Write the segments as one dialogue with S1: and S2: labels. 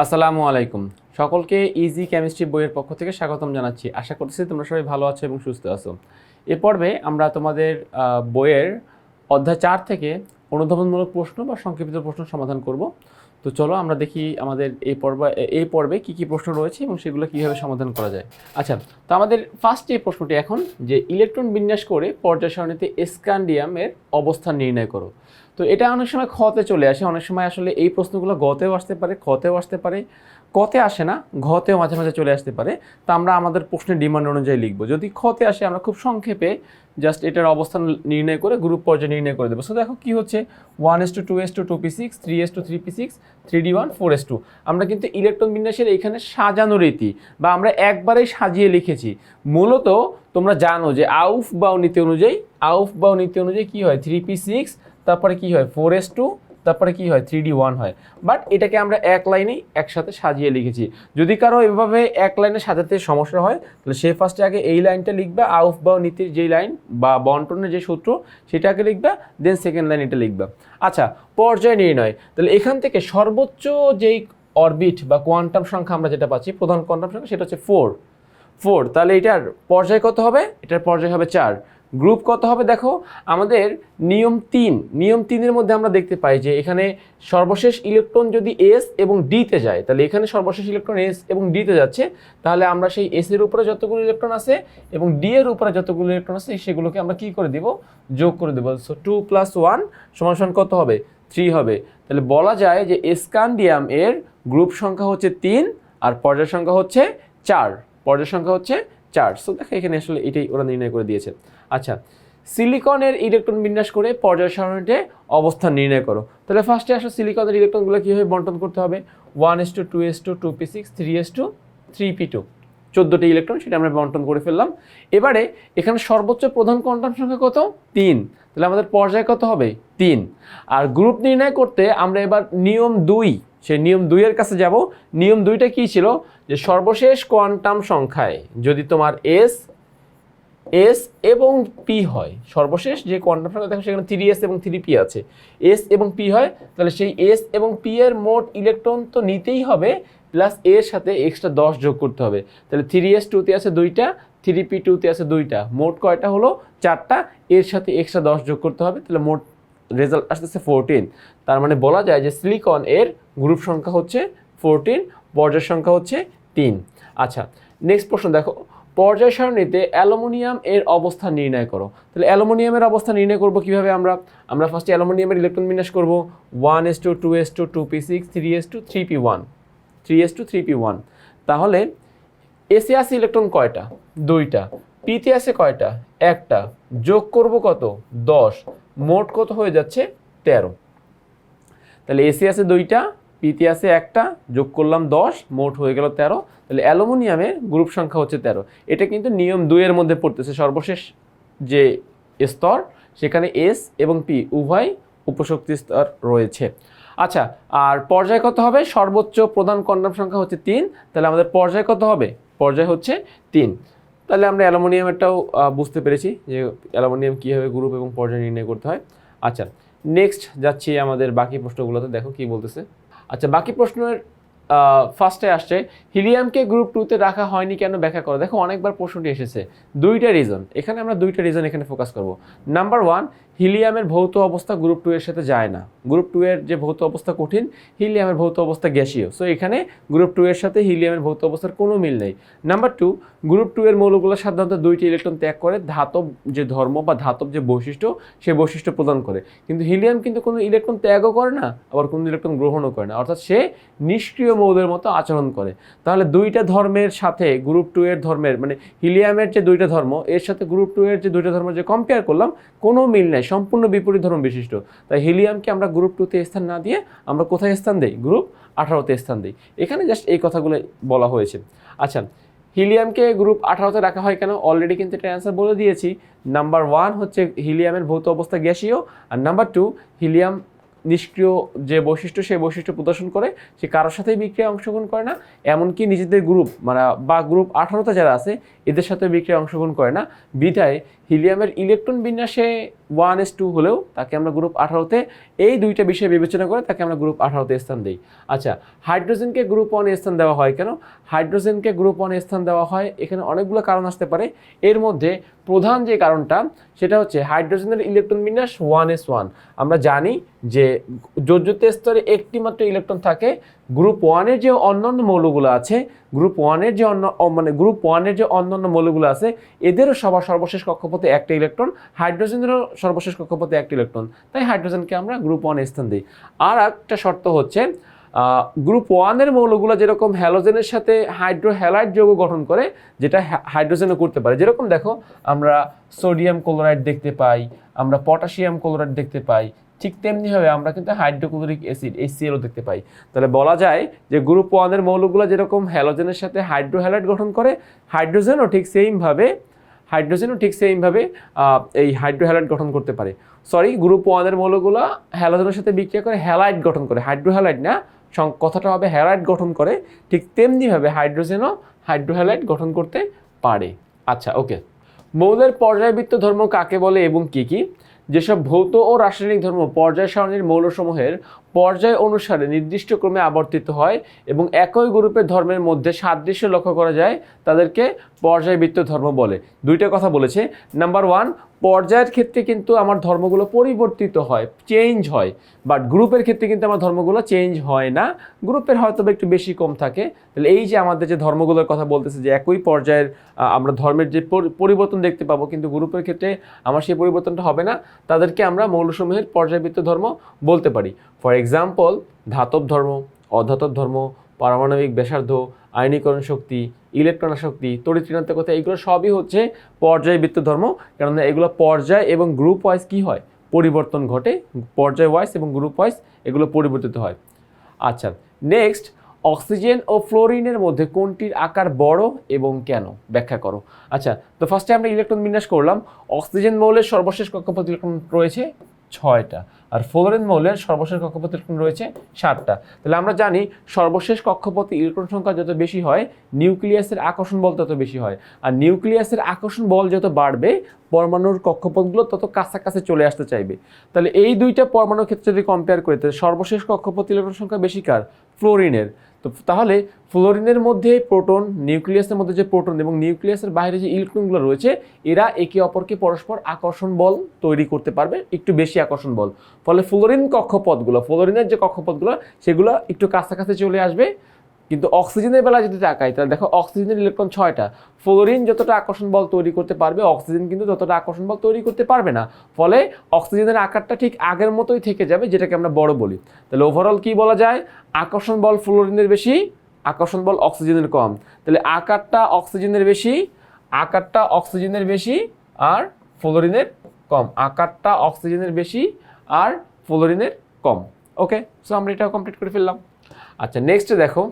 S1: আসসালামু আলাইকুম। সকলকে ইজি কেমিস্ট্রি বইয়ের পক্ষ থেকে স্বাগতম জানাচ্ছি। আশা করছি তোমরা সবাই ভালো আছো এবং সুস্থ আছো। এ পর্বে আমরা তোমাদের বইয়ের অধ্যায় চার থেকে অনুধাবনমূলক প্রশ্ন বা সংক্ষিপ্ত প্রশ্ন সমাধান করব। তো চলো আমরা দেখি আমাদের এই পর্ব এই পর্বে কী কী প্রশ্ন রয়েছে এবং সেগুলো কীভাবে সমাধান করা যায়। আচ্ছা তো আমাদের ফার্স্ট যে প্রশ্নটি এখন, যে ইলেকট্রন বিন্যাস করে পর্যায় সারণীতে স্ক্যান্ডিয়ামের অবস্থান নির্ণয় করো। তো এটা অনেক সময় খতে চলে আসে, অনেক সময় আসলে এই প্রশ্নগুলো গতেও আসতে পারে খতেও আসতে পারে। কতে আসে না, ঘতেও মাঝে মাঝে চলে আসতে পারে। তা আমরা আমাদের প্রশ্নের ডিমান্ড অনুযায়ী লিখব। যদি খতে আসে, আমরা খুব সংক্ষেপে জাস্ট এটার অবস্থান নির্ণয় করে গ্রুপ পর্যায়ে নির্ণয় করে দেবো। সো দেখো কী হচ্ছে? One s two two s two two p six three s two three p six three d one four s two আমরা কিন্তু ইলেকট্রন বিন্যাসের এখানে সাজানো রীতি বা আমরা একবারেই সাজিয়ে লিখেছি। মূলত তোমরা জানো যে আউফ বা নীতি অনুযায়ী, আউফ বা নীতি অনুযায়ী কী হয়? থ্রি পি সিক্স তারপরে কী হয়? ফোর এস টু তারপরে কি হয়? থ্রি ডি ওয়ান হয়। বাট এটাকে আমরা এক লাইনেই একসাথে সাজিয়ে লিখেছি। যদি কারও এভাবে এক লাইনে সাজাতে সমস্যা হয়, তাহলে সে ফার্স্টে আগে এই লাইনটা লিখবে, আউফ বা নীতির যেই লাইন বা বন্টনের যে সূত্র সেটাকে লিখবে দেন সেকেন্ড লাইন এটা লিখবে। আচ্ছা পর্যায় নির্ণয়। তাহলে এখান থেকে সর্বোচ্চ যেই অরবিট বা কোয়ান্টাম সংখ্যা আমরা যেটা পাচ্ছি, প্রধান কোয়ান্টাম সংখ্যা, সেটা হচ্ছে ফোর ফোর, তাহলে এটার পর্যায় কত হবে? এটার পর্যায় হবে চার। গ্রুপ কত হবে দেখো? আমাদের নিয়ম তিন। নিয়ম তিনের মধ্যে আমরা দেখতে পাই যে এখানে সর্বশেষ ইলেকট্রন যদি এস এবং ডিতে যায়, তাহলে এখানে সর্বশেষ ইলেকট্রন এস এবং ডিতে যাচ্ছে, তাহলে আমরা সেই এস এর উপরে যতগুলো ইলেকট্রন আছে এবং ডি এর উপরে যতগুলো ইলেকট্রন আছে, সেগুলোকে আমরা কি করে দিব? যোগ করে দেবো। সো টু প্লাস ওয়ান সমান সমান কত হবে? থ্রি হবে। তাহলে বলা যায় যে এসকান্ডিয়াম এর গ্রুপ সংখ্যা হচ্ছে তিন আর পর্যায় সংখ্যা হচ্ছে চার। পর্যায় সংখ্যা হচ্ছে চার। সো দেখো এখানে আসলে এটাই ওরা নির্ণয় করে দিয়েছে। আচ্ছা সিলিকনের ইলেকট্রন বিন্যাস করে পর্যায় সারণীতে অবস্থান নির্ণয় করো। তাহলে ফার্স্টে আসলে সিলিকনের ইলেকট্রনগুলো কীভাবে বন্টন করতে হবে? One s two two s two two p six three s two three p two চোদ্দোটি ইলেকট্রন সেটা আমরা বন্টন করে ফেললাম। এবারে এখানে সর্বোচ্চ প্রধান কোয়ান্টাম সংখ্যা কত? তিন। তাহলে আমাদের পর্যায় কত হবে? তিন। আর গ্রুপ নির্ণয় করতে আমরা এবার নিয়ম দুই, সেই নিয়ম দুইয়ের কাছে যাব। নিয়ম দুইটা কী ছিল? যে সর্বশেষ কোয়ান্টাম সংখ্যায় যদি তোমার এস এস এবং পি হয়, সর্বশেষ যে কোয়ান্টাম সংখ্যা দেখো সেখানে থ্রি এস এবং থ্রি পি আছে। এস এবং পি হয়, তাহলে সেই এস এবং পি এর মোট ইলেকট্রন তো নিতেই হবে প্লাস এর সাথে এক্সট্রা দশ যোগ করতে হবে। তাহলে থ্রি এস টুতে আছে দুইটা থ্রি পি টুতে আছে দুইটা। মোট কয়টা হলো? চারটা। এর সাথে এক্সট্রা দশ যোগ করতে হবে, তাহলে মোট রেজাল্ট আসতেছে ফোরটিন তার মানে বলা যায় যে সিলিকন এর গ্রুপ সংখ্যা হচ্ছে ফোরটিন পর্যায় সংখ্যা হচ্ছে তিন। আচ্ছা নেক্সট প্রশ্ন দেখো। পর্যায় সারণীতে অ্যালুমিনিয়াম এর অবস্থান নির্ণয় করো। তাহলে অ্যালুমিনিয়ামের অবস্থান নির্ণয় করব কীভাবে আমরা? আমরা ফার্স্টে অ্যালুমিনিয়ামের ইলেকট্রন বিন্যাস করব। One s two two s two two p six three s two three p one three s two three p one তাহলে এসে আছে ইলেকট্রন কয়টা? দুইটা। পিতে আছে কয়টা? একটা। যোগ করব কত? দশ। মোট কত হয়ে যাচ্ছে? তেরো। তাহলে এসি আছে দুইটা পিতে আছে একটা, যোগ করলাম দশ, মোট হয়ে গেল তেরো। তাহলে অ্যালুমিনিয়ামের গ্রুপ সংখ্যা হচ্ছে তেরো। এটা কিন্তু নিয়ম দুইয়ের মধ্যে পড়তেছে, সর্বশেষ যে স্তর, সেখানে এস এবং পি উভয় উপশক্তি স্তর রয়েছে। আচ্ছা আর পর্যায় কত হবে? সর্বোচ্চ প্রধান কন্ডাম সংখ্যা হচ্ছে তিন। তাহলে আমাদের পর্যায় কত হবে? পর্যায় হচ্ছে তিন। তাহলে আমরা অ্যালুমিনিয়ামেরটাও বুঝতে পেরেছি যে অ্যালুমিনিয়াম কীভাবে গ্রুপ এবং পর্যায় নির্ণয় করতে হয়। আচ্ছা নেক্সট যাচ্ছি আমাদের বাকি প্রশ্নগুলোতে। দেখো কি বলতেছে। আচ্ছা বাকি প্রশ্নের ফার্স্টে আসছে হিলিয়ামকে গ্রুপ টুতে রাখা হয়নি কেন ব্যাখ্যা করো? দেখো, অনেকবার প্রশ্নটি এসেছে। দুইটা রিজন এখানে আমরা দুইটা রিজন এখানে ফোকাস করব। নাম্বার ওয়ান হিলিয়ামের ভৌত অবস্থা গ্রুপ টু এর সাথে যায় না। গ্রুপ টু এর যে ভৌত অবস্থা কঠিন, হিলিয়ামের ভৌত অবস্থা গ্যাসীয়। সো এখানে গ্রুপ টু এর সাথে হিলিয়ামের ভৌত অবস্থার কোনো মিল নেই। নাম্বার টু গ্রুপ টু এর মৌলগুলো সাধারণত দুইটি ইলেকট্রন ত্যাগ করে, ধাতব যে ধর্ম বা ধাতব যে বৈশিষ্ট্য, সে বৈশিষ্ট্য প্রদান করে। কিন্তু হিলিয়াম কিন্তু কোনো ইলেকট্রন ত্যাগও করে না, আবার কোনো ইলেকট্রন গ্রহণও করে না। অর্থাৎ সে নিষ্ক্রিয় মৌলের মতো আচরণ করে। তাহলে দুইটা ধর্মের সাথে গ্রুপ টু এর ধর্মের মানে হিলিয়ামের যে দুইটা ধর্ম, এর সাথে গ্রুপ টু এর যে দুইটা ধর্ম যে কম্পেয়ার করলাম, কোনো মিল নাই। সম্পূর্ণ বিপরীত ধর্ম বিশিষ্ট। তাই হিলিয়ামকে আমরা গ্রুপ টুতে স্থান না দিয়ে আমরা কোথায় স্থান দিই? গ্রুপ আঠারোতে স্থান দিই। এখানে জাস্ট এই কথাগুলো বলা হয়েছে। আচ্ছা হিলিয়ামকে গ্রুপ আঠারোতে রাখা হয় কেন? অলরেডি কিন্তু এটা অ্যান্সার বলে দিয়েছি। নাম্বার ওয়ান হচ্ছে হিলিয়ামের ভৌত অবস্থা গ্যাসীয়। আর নাম্বার টু হিলিয়াম নিষ্ক্রিয় যে বৈশিষ্ট্য, সেই বৈশিষ্ট্য প্রদর্শন করে, সে কারোর সাথেই বিক্রিয়ায় অংশগ্রহণ করে না। এমনকি নিজেদের গ্রুপ মানে বা গ্রুপ আঠারোতে যারা আছে, এদের সাথে বিক্রিয়ায় অংশগ্রহণ করে না। বিধায় হিলিয়ামের ইলেকট্রন বিন্যাসে ওয়ান এস টু হলেও তাকে আমরা গ্রুপ আঠারোতে, এই দুইটা বিষয় বিবেচনা করে তাকে আমরা গ্রুপ আঠারোতে স্থান দিই। আচ্ছা হাইড্রোজেনকে গ্রুপ ওয়ানে স্থান দেওয়া হয় কেন? হাইড্রোজেনকে গ্রুপ ওয়ানে স্থান দেওয়া হয়, এখানে অনেকগুলো কারণ আসতে পারে। এর মধ্যে প্রধান যে কারণটা, সেটা হচ্ছে হাইড্রোজেনের ইলেকট্রন বিন্যাস ওয়ান এস ওয়ান। আমরা জানি যে যোজ্যতে স্তরে একটি মাত্র ইলেকট্রন থাকে। গ্রুপ ওয়ানের যে অন্যান্য মৌলগুলো আছে, গ্রুপ ওয়ানের যে অন্য মানে গ্রুপ ওয়ানের যে অন্যান্য মৌলগুলো আছে, এদেরও সবার সর্বশেষ কক্ষপথে একটা ইলেকট্রন, হাইড্রোজেনেরও সর্বশেষ কক্ষপথে একটা ইলেকট্রন। তাই হাইড্রোজেনকে আমরা গ্রুপ ওয়ান স্থান দিই। আর একটা শর্ত হচ্ছে গ্রুপ ওয়ানের মৌলগুলো যেরকম হ্যালোজেনের সাথে হাইড্রো হ্যালাইড যৌগ গঠন করে, যেটা হাইড্রোজেনও করতে পারে। যেরকম দেখো, আমরা সোডিয়াম ক্লোরাইড দেখতে পাই, আমরা পটাশিয়াম ক্লোরাইড দেখতে পাই, ঠিক তেমনিভাবে আমরা কিন্তু হাইড্রোক্লোরিক অ্যাসিড HCl ও দেখতে পাই। তাহলে বলা যায় যে গ্রুপ ওয়ানের মৌলগুলো যেরকম হ্যালোজেনের সাথে হাইড্রো হ্যালাইড গঠন করে হাইড্রোজেনও ঠিক সেইমভাবে হাইড্রোজেনও ঠিক সেইমভাবে এই হাইড্রো হ্যালাইড গঠন করতে পারে। সরি গ্রুপ ওয়ানের মৌলগুলো হ্যালোজেনের সাথে বিক্রিয়া করে হ্যালাইড গঠন করে। হাইড্রো হ্যালাইড না কথাটা হবে হ্যালাইড গঠন করে, ঠিক তেমনিভাবে হাইড্রোজেনও হাইড্রোহ্যালাইড গঠন করতে পারে। আচ্ছা ওকে। মৌলের পর্যায়বৃত্ত ধর্ম কাকে বলে এবং কি কি? যেসব ভৌত ও রাসায়নিক ধর্ম পর্যায় সারণীর মৌলসমূহের পর্যায় অনুসারে নির্দিষ্ট ক্রমে আবর্তিত হয় এবং একই গ্রুপের ধর্মের মধ্যে সাদৃশ্য লক্ষ্য করা যায়, তাদেরকে পর্যায়বৃত্ত ধর্ম বলে। দুইটা কথা বলেছে। নাম্বার ওয়ান পর্যায়ের ক্ষেত্রে কিন্তু আমার ধর্মগুলো পরিবর্তিত হয় চেঞ্জ হয়। বাট গ্রুপের ক্ষেত্রে কিন্তু আমার ধর্মগুলো চেঞ্জ হয় না। গ্রুপের হয়তো একটু বেশি কম থাকে। তাহলে এই যে আমাদের যে ধর্মগুলোর কথা বলতেছে যে একই পর্যায়ের আমরা ধর্মের যে পরিবর্তন দেখতে পাবো, কিন্তু গ্রুপের ক্ষেত্রে আমার সেই পরিবর্তনটা হবে না, তাদেরকে আমরা মৌলসমূহের পর্যায়বৃত্ত ধর্ম বলতে পারি। ফর এক্সাম্পল ধাতব ধর্ম, অধাতব ধর্ম, পারমাণবিক ব্যাসার্ধ, আয়নীকরণ শক্তি, ইলেকট্রন শক্তি তড়িৎ ঋণাত্মকতা এগুলো সবই হচ্ছে পর্যায়বৃত্ত ধর্ম। কেননা এগুলো পর্যায় এবং গ্রুপ ওয়াইজ কি হয়? পরিবর্তন ঘটে, পর্যায় ওয়াইজ এবং গ্রুপ ওয়াইজ এগুলো পরিবর্তিত হয়। আচ্ছা নেক্সট অক্সিজেন ও ফ্লোরিনের মধ্যে কোনটির আকার বড় এবং কেন? ব্যাখ্যা করো। আচ্ছা তো ফার্স্টে আমরা ইলেকট্রন বিন্যাস করলাম। অক্সিজেন মৌলের সর্বশেষ কক্ষপথ ইলেকট্রন রয়েছে। ছয়টা। আর ফ্লোরিন মৌলের সর্বশেষ কক্ষপথ ইলেকট্রন রয়েছে? সাতটা। তাহলে আমরা জানি সর্বশেষ কক্ষপথে ইলেকট্রন সংখ্যা যত বেশি হয়, নিউক্লিয়াসের আকর্ষণ বল তত বেশি হয়। আর নিউক্লিয়াসের আকর্ষণ বল যত বাড়বে, পরমাণুর কক্ষপথগুলো তত কাছাকাছি চলে আসতে চাইবে। তাহলে এই দুইটা পরমাণুর ক্ষেত্রে যদি কম্পেয়ার করি, তাহলে সর্বশেষ কক্ষপথ ইলেকট্রন সংখ্যা বেশি কার? ফ্লোরিনের। তো তাহলে ফ্লোরিনের মধ্যে প্রোটন, নিউক্লিয়াসের মধ্যে যে প্রোটন এবং নিউক্লিয়াসের বাইরে যে ইলেকট্রনগুলো রয়েছে, এরা একে অপরকে পরস্পর আকর্ষণ বল তৈরি করতে পারবে, একটু বেশি আকর্ষণ বল। ফলে ফ্লোরিন কক্ষপথগুলো, ফ্লোরিনের যে কক্ষপথগুলো, সেগুলো একটু কাছাকাছি চলে আসবে। কিন্তু অক্সিজেনের বেলা যদি তাকাই, তাহলে দেখো অক্সিজেনের ইলেকট্রন ছয়টা। ফ্লোরিন যতটা আকর্ষণ বল তৈরি করতে পারবে, অক্সিজেন কিন্তু ততটা আকর্ষণ বল তৈরি করতে পারবে না। ফলে অক্সিজেনের আকারটা ঠিক আগের মতোই থেকে যাবে, যেটাকে আমরা বড় বলি। তাহলে ওভারঅল কি বলা যায়? আকর্ষণ বল ফ্লোরিনের বেশি, আকর্ষণ বল অক্সিজেনের কম। তাহলে আকারটা অক্সিজেনের বেশি, আকারটা অক্সিজেনের বেশি আর ফ্লোরিনের কম। আকারটা অক্সিজেনের বেশি আর ফ্লোরিনের কম। ওকে সো আমরা এটাও কমপ্লিট করে ফেললাম। আচ্ছা নেক্সটে দেখো।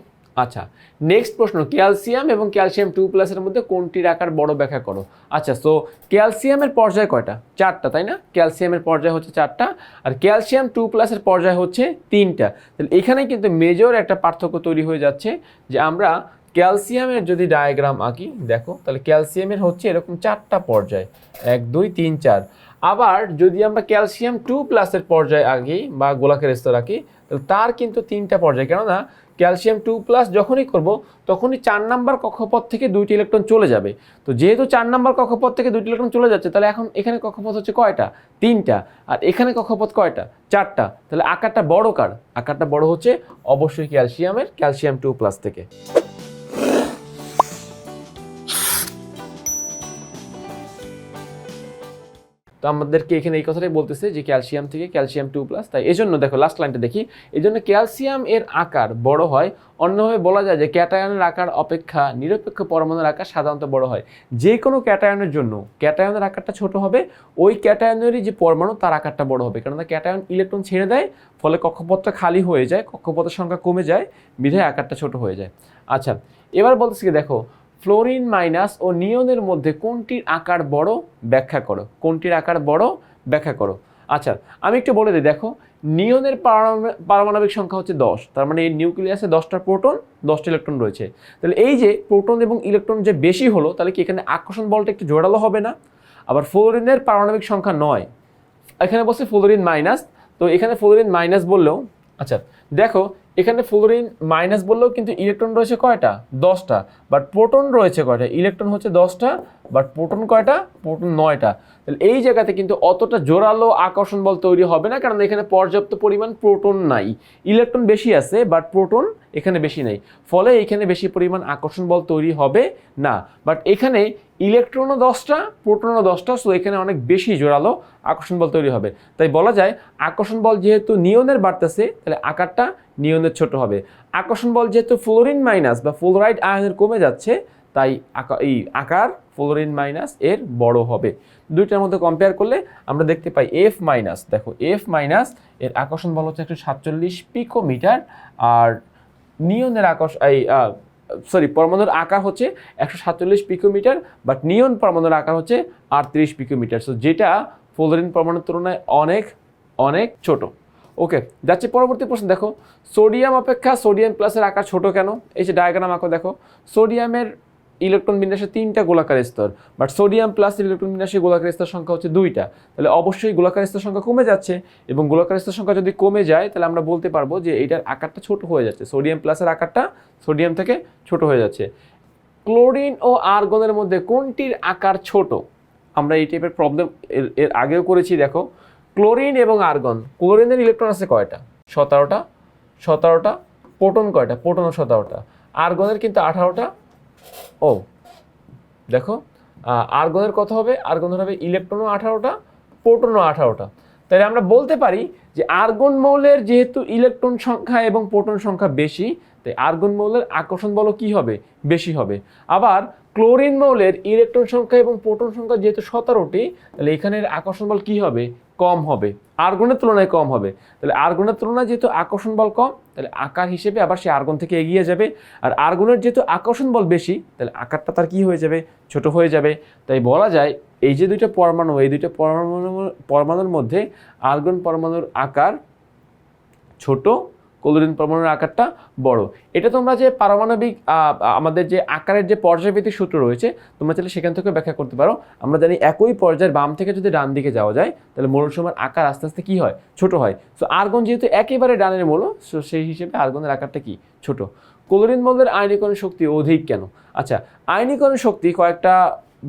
S1: আচ্ছা নেক্সট প্রশ্ন ক্যালসিয়াম এবং ক্যালসিয়াম টু প্লাসের মধ্যে কোনটির আকার বড় ব্যাখ্যা করো? আচ্ছা সো ক্যালসিয়ামের পর্যায় কয়টা? চারটা, তাই না? ক্যালসিয়ামের পর্যায় হচ্ছে চারটা আর ক্যালসিয়াম টু প্লাসের পর্যায় হচ্ছে তিনটা। তাহলে এখানে কিন্তু মেজর একটা পার্থক্য তৈরি হয়ে যাচ্ছে যে আমরা ক্যালসিয়ামের যদি ডায়াগ্রাম আঁকি, দেখো, তাহলে ক্যালসিয়ামের হচ্ছে এরকম চারটা পর্যায়। এক, দুই, তিন, চার। আবার যদি আমরা ক্যালসিয়াম টু প্লাসের পর্যায়ে আঁকি বা গোলাকের স্তর আঁকি, তাহলে তার কিন্তু তিনটা পর্যায়। কেননা ক্যালসিয়াম টু প্লাস যখনই করব, তখনই চার নাম্বার কক্ষপথ থেকে দুইটি ইলেকট্রন চলে যাবে। তো যেহেতু চার নাম্বার কক্ষপথ থেকে দুইটি ইলেকট্রন চলে যাচ্ছে, তাহলে এখন এখানে কক্ষপথ হচ্ছে কয়টা? তিনটা। আর এখানে কক্ষপথ কয়টা? চারটা। তাহলে আকারটা বড় কার? আকারটা বড় হচ্ছে অবশ্যই ক্যালসিয়ামের ক্যালসিয়াম টু প্লাস থেকে। তো আমাদেরকে এখানে এই কথাটাই বলতেছে যে ক্যালসিয়াম থেকে ক্যালসিয়াম টু প্লাস তাই এই জন্য দেখো লাস্ট লাইনটা দেখি। এই জন্য ক্যালসিয়াম এর আকার বড় হয়। অন্যভাবে বলা যায় যে ক্যাটায়নের আকার অপেক্ষা, নিরপেক্ষ পরমাণুর আকার সাধারণত বড় হয়। যে কোনো ক্যাটায়নের জন্য ক্যাটায়নের আকারটা ছোট হবে, ওই ক্যাটায়নেরই যে পরমাণু, তার আকারটা বড় হবে। কেননা ক্যাটায়ন ইলেকট্রন ছেড়ে দেয়, ফলে কক্ষপথটা খালি হয়ে যায়, কক্ষপথের সংখ্যা কমে যায়, বিধায় আকারটা ছোট হয়ে যায়। আচ্ছা এবার বলতেছি দেখো ফ্লোরিন মাইনাস ও নিয়নের মধ্যে কোনটির আকার বড় ব্যাখ্যা করো। কোনটির আকার বড় ব্যাখ্যা করো। আচ্ছা আমি একটু বলে দিই, দেখো, নিয়নের পারমাণবিক- সংখ্যা হচ্ছে দশ। তার মানে এই নিউক্লিয়াসে দশটা প্রোটন, দশটা ইলেকট্রন রয়েছে। তাহলে এই যে প্রোটন এবং ইলেকট্রন যে বেশি হলো, তাহলে কি এখানে আকর্ষণ বলটা একটু জোরালো হবে না? আবার ফ্লোরিনের পারমাণবিক সংখ্যা নয়। এখানে বলছে ফ্লোরিন মাইনাস, তো এখানে ফ্লোরিন মাইনাস বললেও আচ্ছা দেখো এখানে ফ্লোরিন মাইনাস বললেও কিন্তু ইলেকট্রন রয়েছে কয়টা? দশটা। বাট প্রোটন রয়েছে কয়টা? ইলেকট্রন হচ্ছে দশটা, বাট প্রোটন কয়টা? প্রোটন নয়টা। তাহলে এই জায়গাতে কিন্তু অতটা জোরালো আকর্ষণ বল তৈরি হবে না, কারণ এখানে পর্যাপ্ত পরিমাণ প্রোটন নাই। ইলেকট্রন বেশি আছে, বাট প্রোটন এখানে বেশি নেই। ফলে এখানে বেশি পরিমাণ আকর্ষণ বল তৈরি হবে না। বাট এখানে ইলেকট্রনও দশটা, প্রোটনও দশটা সো এখানে অনেক বেশি জোরালো আকর্ষণ বল তৈরি হবে। তাই বলা যায় আকর্ষণ বল যেহেতু নিয়নের বাড়তেছে, তাহলে আকারটা নিয়নের ছোট হবে। আকর্ষণ বল যেহেতু ফ্লোরিন মাইনাস বা ফ্লোরাইড আয়নের কমে যাচ্ছে, তাই এই আকার ফ্লোরিন মাইনাস এর বড় হবে। দুইটার মধ্যে কম্পেয়ার করলে আমরা দেখতে পাই এফ মাইনাস, দেখো এফ মাইনাস এর আকর্ষণ বল হচ্ছে একশো সাতচল্লিশ পিকোমিটার, আর নিয়নের আকর্ষ এই সরি, পরমাণুর আকার হচ্ছে একশো সাতচল্লিশ পিকোমিটার বাট নিয়ন পরমাণুর আকার হচ্ছে আটত্রিশ পিকোমিটার। সো যেটা ফোলোরিন পরমাণুর তুলনায় অনেক অনেক ছোট। ওকে যাচ্ছে পরবর্তী প্রশ্ন, দেখো, সোডিয়াম অপেক্ষা সোডিয়াম প্লাসের আকার ছোট কেন? এই যে ডায়াগ্রাম আঁকো, দেখো, সোডিয়ামের ইলেকট্রন বিন্যাসে তিনটা গোলাকার স্তর বাট সোডিয়াম প্লাস ইলেকট্রন বিন্যাসে গোলাকার স্তর সংখ্যা হচ্ছে দুইটা। তাহলে অবশ্যই গোলাকার স্তর সংখ্যা কমে যাচ্ছে, এবং গোলাকার স্তর সংখ্যা যদি কমে যায়, তাহলে আমরা বলতে পারব যে এটার আকারটা ছোট হয়ে যাচ্ছে। সোডিয়াম প্লাসের আকারটা সোডিয়াম থেকে ছোট হয়ে যাচ্ছে। ক্লোরিন ও আর্গনের মধ্যে কোনটির আকার ছোট? আমরা এই টাইপের প্রবলেম এর আগেও করেছি, দেখো। ক্লোরিন এবং আর্গন ক্লোরিনের ইলেকট্রন আছে কয়টা? সতেরোটা। সতেরোটা প্রোটন কয়টা? প্রোটনও সতেরোটা। আর্গনের কিন্তু আঠারোটা ও, দেখো আর্গনের কথা হবে আর্গনের হবে ইলেকট্রনও আঠারোটা, প্রোটনও আঠারোটা। তাহলে আমরা বলতে পারি যে আর্গন মৌলের যেহেতু ইলেকট্রন সংখ্যা এবং প্রোটন সংখ্যা বেশি, তাই আর্গন মৌলের আকর্ষণ বল কি হবে? বেশি হবে। আবার ক্লোরিন মৌলের ইলেকট্রন সংখ্যা এবং প্রোটন সংখ্যা যেহেতু সতেরোটি তাহলে এখানের আকর্ষণ বল কি হবে? কম হবে আর্গনের তুলনায় কম হবে। তাহলে আর্গনের তুলনায় যেহেতু আকর্ষণ বল কম, তাহলে আকার হিসেবে আবার সে আর্গন থেকে এগিয়ে যাবে। আর আর্গনের যেহেতু আকর্ষণ বল বেশি, তাহলে আকারটা তার কী হয়ে যাবে? ছোট হয়ে যাবে। তাই বলা যায়, এই যে দুইটা পরমাণু, এই দুইটা পরমাণু পরমাণুর মধ্যে আর্গন পরমাণুর আকার ছোট ক্লোরিন পরমাণুর আকারটা বড়। এটা তোমরা যে পারমাণবিক আমাদের যে আকারের যে পর্যায়ভিত্তিক সূত্র রয়েছে, তোমরা চাইলে সেখান থেকে ব্যাখ্যা করতে পারো। আমরা জানি একই পর্যায়ের বাম থেকে যদি ডান দিকে যাওয়া যায়, তাহলে মৌলসমূহের আকার আস্তে আস্তে কী হয়? ছোট হয়। সো আর্গন যেহেতু একেবারে ডানের মৌল, সো সেই হিসেবে আর্গনের আকারটা কি? ছোট। ক্লোরিন মৌলের আয়নীকরণ শক্তি অধিক কেন? আচ্ছা আয়নীকরণ শক্তি কয়েকটা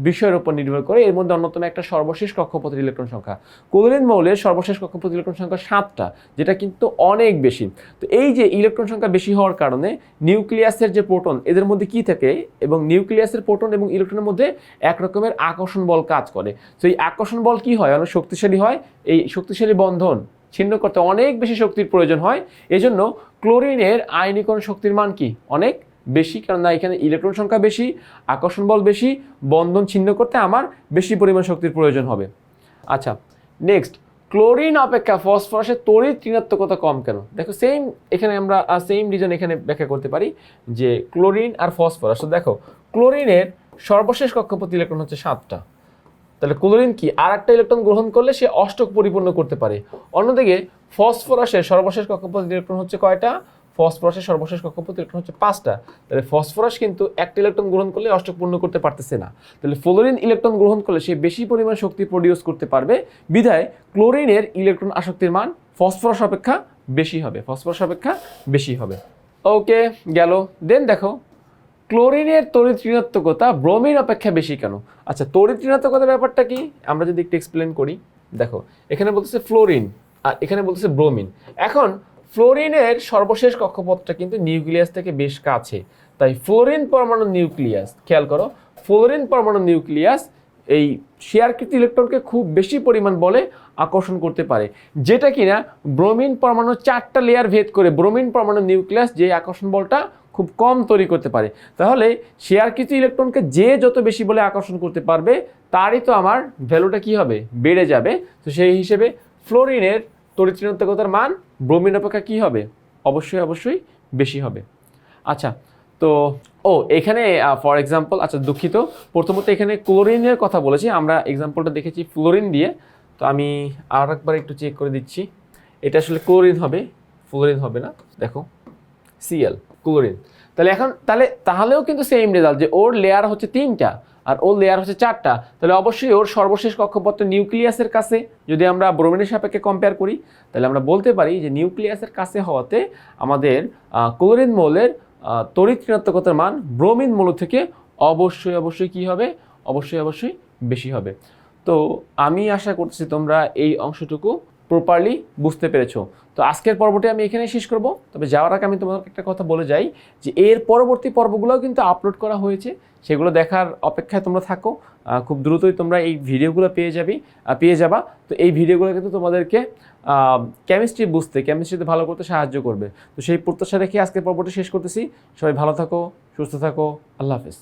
S1: বিষয়ের উপর নির্ভর করে, এর মধ্যে অন্যতম একটা সর্বশেষ কক্ষপথের ইলেকট্রন সংখ্যা। ক্লোরিন মৌলের সর্বশেষ কক্ষপথের ইলেকট্রন সংখ্যা সাতটা, যেটা কিন্তু অনেক বেশি। তো এই যে ইলেকট্রন সংখ্যা বেশি হওয়ার কারণে নিউক্লিয়াসের যে প্রোটন, এদের মধ্যে কি থাকে? এবং নিউক্লিয়াসের প্রোটন এবং ইলেকট্রনের মধ্যে এক রকমের আকর্ষণ বল কাজ করে। তো এই আকর্ষণ বল কি হয়? অনেক শক্তিশালী হয়। এই শক্তিশালী বন্ধন ছিন্ন করতে অনেক বেশি শক্তির প্রয়োজন হয়। এজন্য ক্লোরিনের আয়নীকরণ শক্তির মান কি? অনেক বেশি কারণ না এখানে ইলেকট্রন সংখ্যা বেশি, আকর্ষণ বল বেশি, বন্ধন ছিন্ন করতে আমার বেশি পরিমাণ শক্তির প্রয়োজন হবে। আচ্ছা নেক্সট ক্লোরিন অপেক্ষা ফসফরাসের তড়িৎ ঋণাত্মকতা কম কেন? দেখো সেম এখানে আমরা সেম রিজন এখানে ব্যাখ্যা করতে পারি যে ক্লোরিন আর ফসফরাস তো দেখো ক্লোরিনের সর্বশেষ কক্ষপথ ইলেকট্রন হচ্ছে সাতটা। তাহলে ক্লোরিন কি? আর একটা ইলেকট্রন গ্রহণ করলে সে অষ্টক পরিপূর্ণ করতে পারে। অন্যদিকে ফসফরাসের সর্বশেষ কক্ষপথ ইলেকট্রন হচ্ছে কয়টা? ফসফরাসের সর্বশেষ কক্ষপথ ইলেকট্রন হচ্ছে পাঁচটা। তাহলে ফসফরাস কিন্তু একটা ইলেকট্রন গ্রহণ করলে অষ্টক পূর্ণ করতে পারতেছে না। তাহলে ফ্লোরিন ইলেকট্রন গ্রহণ করলে সে বেশি পরিমাণ শক্তি প্রডিউস করতে পারবে। বিধায় ক্লোরিনের ইলেকট্রন আসক্তির মান ফসফরাস অপেক্ষা বেশি হবে, ফসফরাস অপেক্ষা বেশি হবে। ওকে গেল। দেন দেখো, ক্লোরিনের তড়িৎ ঋণাত্মকতা ব্রোমিন অপেক্ষা বেশি কেন? আচ্ছা তড়িৎ ঋণাত্মকতার ব্যাপারটা কি? আমরা যদি একটু এক্সপ্লেন করি। দেখো, এখানে বলতেছে ফ্লোরিন আর এখানে বলতেছে ব্রোমিন এখন ফ্লোরিনের সর্বশেষ কক্ষপথটা কিন্তু নিউক্লিয়াস থেকে বেশ কাছে। তাই ফ্লোরিন পরমাণু নিউক্লিয়াস, খেয়াল করো, ফ্লোরিন পরমাণু নিউক্লিয়াস এই শেয়ারকৃত ইলেকট্রনকে খুব বেশি পরিমাণ বলে আকর্ষণ করতে পারে, যেটা কিনা ব্রোমিন পরমাণু চারটা লেয়ার ভেদ করে ব্রোমিন পরমাণু নিউক্লিয়াস যে আকর্ষণ বলটা খুব কম তৈরি করতে পারে। তাহলে শেয়ারকৃত ইলেকট্রনকে যে যত বেশি বলে আকর্ষণ করতে পারবে, তারই তো আমার ভ্যালুটা কি হবে? বেড়ে যাবে। তো সেই হিসেবে ফ্লোরিনের তরিত্রিণাত্মকতার মান ব্রোমিন অপেক্ষা কি হবে? অবশ্যই অবশ্যই বেশি হবে। আচ্ছা তো, ও, এখানে ফর এক্সাম্পল আচ্ছা দুঃখিত। প্রথমত এখানে ক্লোরিনের কথা বলেছি। আমরা এক্সাম্পলটা দেখেছি ফ্লোরিন দিয়ে। তো আমি আর একবার একটু চেক করে দিচ্ছি। এটা আসলে ক্লোরিন হবে? ফ্লোরিন হবে না? দেখো সিএল ক্লোরিন। তাহলে এখন, তাহলে, তাহলেও কিন্তু সেম রেজাল্ট যে ওর লেয়ার হচ্ছে তিনটা। আর ওর লেয়ার হচ্ছে চারটা। তাহলে অবশ্যই ওর সর্বশেষ কক্ষপথ নিউক্লিয়াসের কাছে, যদি আমরা ব্রোমিনের সাপেক্ষে কম্পেয়ার করি, তাহলে আমরা বলতে পারি যে নিউক্লিয়াসের কাছে হওয়াতে আমাদের ক্লোরিন মৌলের তড়িৎ ঋণাত্মকতার মান ব্রোমিন মৌল থেকে অবশ্যই অবশ্যই কি হবে? অবশ্যই অবশ্যই বেশি হবে। তো আমি আশা করছি তোমরা এই অংশটুকু প্রপারলি বুঝতে পেরেছ। তো আজকের পর্বটি আমি এখানে শেষ করব। তবে যাওয়ার আগে আমি তোমাকে একটা কথা বলে যাই যে এর পরবর্তী পর্বগুলোও কিন্তু আপলোড করা হয়েছে। সেগুলো দেখার অপেক্ষায় তোমরা থাকো। খুব দ্রুতই তোমরা এই ভিডিওগুলো পেয়ে যাবি পেয়ে যাবা। তো এই ভিডিওগুলো কিন্তু তোমাদেরকে কেমিস্ট্রি বুঝতে কেমিস্ট্রিতে ভালো করতে সাহায্য করবে। তো সেই প্রত্যাশা রেখে আজকের পর্বটি শেষ করতেছি। সবাই ভালো থাকো, সুস্থ থাকো। আল্লাহ হাফেজ।